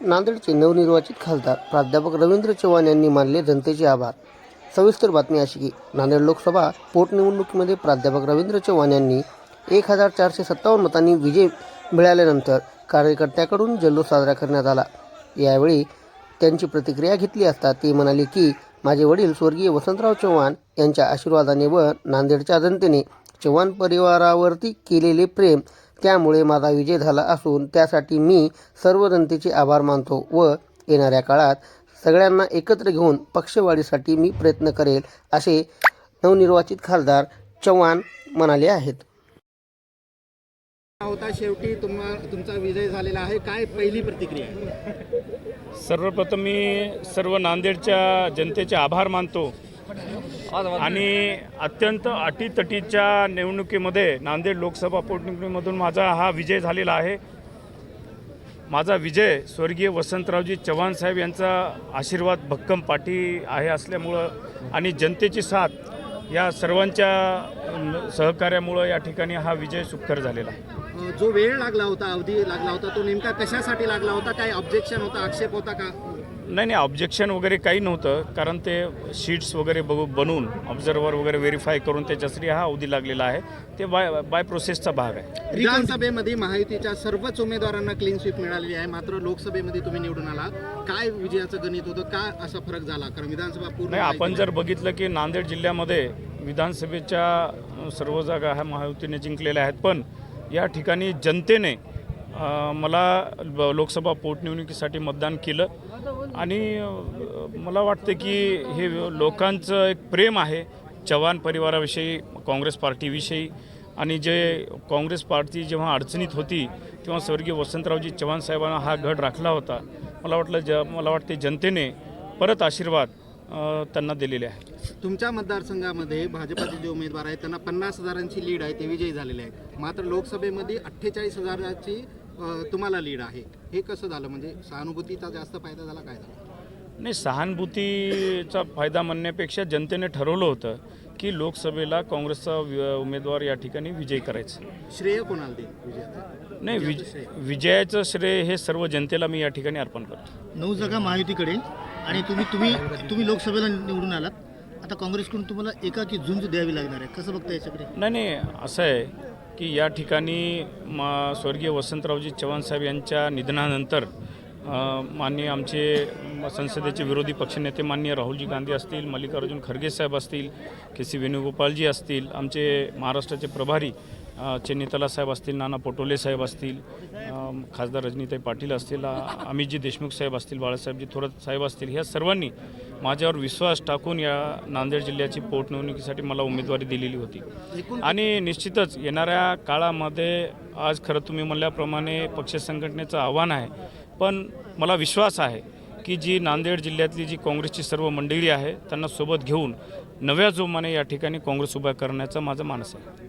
नांदेडचे नवनिर्वाचित खासदार प्राध्यापक रवींद्र चव्हाण यांनी मानले जनतेचे आभार. सविस्तर बातमी अशी की नांदेड लोकसभा पोटनिवडणुकीमध्ये प्राध्यापक रवींद्र चव्हाण यांनी एक हजार चारशे सत्तावन्न मतांनी विजय मिळाल्यानंतर कार्यकर्त्याकडून जल्लोष साजरा करण्यात आला. यावेळी त्यांची प्रतिक्रिया घेतली असता ते म्हणाले की माझे वडील स्वर्गीय वसंतराव चव्हाण यांच्या आशीर्वादाने व नांदेडच्या जनतेने चव्हाण परिवारावरती केलेले प्रेम त्यामुळे माझा विजय झाला असून त्यासाठी मी सर्व जनतेचे आभार मानतो व येणाऱ्या काळात सगळ्यांना एकत्र घेऊन पक्षवाढीसाठी मी प्रयत्न करेल असे नवनिर्वाचित खासदार चव्हाण म्हणाले आहेत. होता शेवटी तुम्हा तुमचा विजय झालेला आहे. काय पहिली प्रतिक्रिया? सर्वप्रथम मी सर्व नांदेडच्या जनतेचे आभार मानतो. आणि अत्यंत अटीतटीच्या निवडणुकीमध्ये नांदेड लोकसभा पोटनिवडणुकीमधून माझा हा विजय झालेला आहे. माझा विजय स्वर्गीय वसंतरावजी चव्हाण साहेब यांचा आशीर्वाद भक्कम पाठी आहे असल्यामुळं आणि जनतेची साथ या सर्वांच्या सहकार्यामुळं या ठिकाणी हा विजय सुखकर झालेला आहे. जो वेळ लागला होता अवधी लागला होता तो नेमका कशासाठी लागला होता? काय ऑब्जेक्शन होता आक्षेप होता का? नाही नाही ऑब्जेक्शन वगैरे काही नव्हतं. कारण ते शीट्स वगैरे बघू बनवून ऑब्झर्वर वगैरे व्हेरीफाय करून त्याच्यासाठी हा अवधी लागलेला आहे. ते बाय बाय प्रोसेसचा भाग आहे. विधानसभेमध्ये महायुतीच्या सर्वच उमेदवारांना क्लीन स्वीप मिळालेली आहे. मात्र लोकसभेमध्ये तुम्ही निवडून आला. काय विजयाचं गणित होतं? का असा फरक झाला? कारण विधानसभा पूर्ण नाही आपण जर बघितलं की नांदेड जिल्ह्यामध्ये विधानसभेच्या सर्व जागा ह्या महायुतीने जिंकलेल्या आहेत. पण या ठिकाणी जनतेने मला लोकसभा पोटनिवडणुकीसाठी मतदान केलं. आणि मला वाटतं की हे लोकांचं एक प्रेम आहे चव्हाण परिवाराविषयी काँग्रेस पार्टीविषयी. आणि जे काँग्रेस पार्टी जेव्हा अडचणीत होती तेव्हा स्वर्गीय वसंतरावजी चव्हाण साहेबांना हा गड राखला होता. मला वाटलं ज मला वाटते जनतेने परत आशीर्वाद त्यांना दिलेले आहे तुमच्या मतदारसंघामध्ये भाजपाचे जे उमेदवार आहेत त्यांना पन्नास हजारांची लीड आहे ते विजयी झालेले आहेत. मात्र लोकसभेमध्ये अठ्ठेचाळीस हजाराची तुम्हाला लीड आहे. हे कसं झालं? म्हणजे सहानुभूतीचा जास्त फायदा झाला काय झाला? नाही सहानुभूतीचा फायदा म्हणण्यापेक्षा जनतेने ठरवलं होतं की लोकसभेला काँग्रेसचा वि- उमेदवार या ठिकाणी विजय करायचा. श्रेय कोणाला देईल विजयाचं? नाही विज विजयाचं श्रेय हे सर्व जनतेला मी या ठिकाणी अर्पण करतो. नऊ जागा महायुतीकडे आणि तुम्ही तुम्ही तुम्ही लोकसभेला निवडून आलात. आता काँग्रेसकडून तुम्हाला एकाकी झुंज द्यावी लागणार आहे. कसं बघता याच्याकडे? नाही नाही असं आहे. की या ठिकाणी मा स्वर्गीय वसंतरावजी चव्हाण साहेब यांच्या निधनानंतर मान्य माननीय आमचे संसदेचे विरोधी पक्षनेते माननीय राहुलजी गांधी असतील मल्लिकार्जुन खरगे साहेब असतील के सी वेणुगोपालजी असतील आमचे महाराष्ट्राचे प्रभारी चेन्नीतला साहेब असतील नाना पटोले साहेब असतील खासदार रजनीताई पाटील असतील अमितजी देशमुख साहेब असतील बाळासाहेबजी थोरात साहेब असतील ह्या सर्वांनी माझ्यावर विश्वास टाकून या नांदेड जिल्ह्याची पोटनिवडणुकीसाठी मला उमेदवारी दिलेली होती. आणि निश्चितच येणाऱ्या काळामध्ये आज खरं तुम्ही म्हणल्याप्रमाणे पक्ष संघटनेचं आव्हान आहे पण मला विश्वास आहे की जी नांदेड जिल्ह्यातली जी काँग्रेसची सर्व मंडळी आहे त्यांना सोबत घेऊन नव्या जोमाने या ठिकाणी काँग्रेस उभा करण्याचा माझा मानस आहे.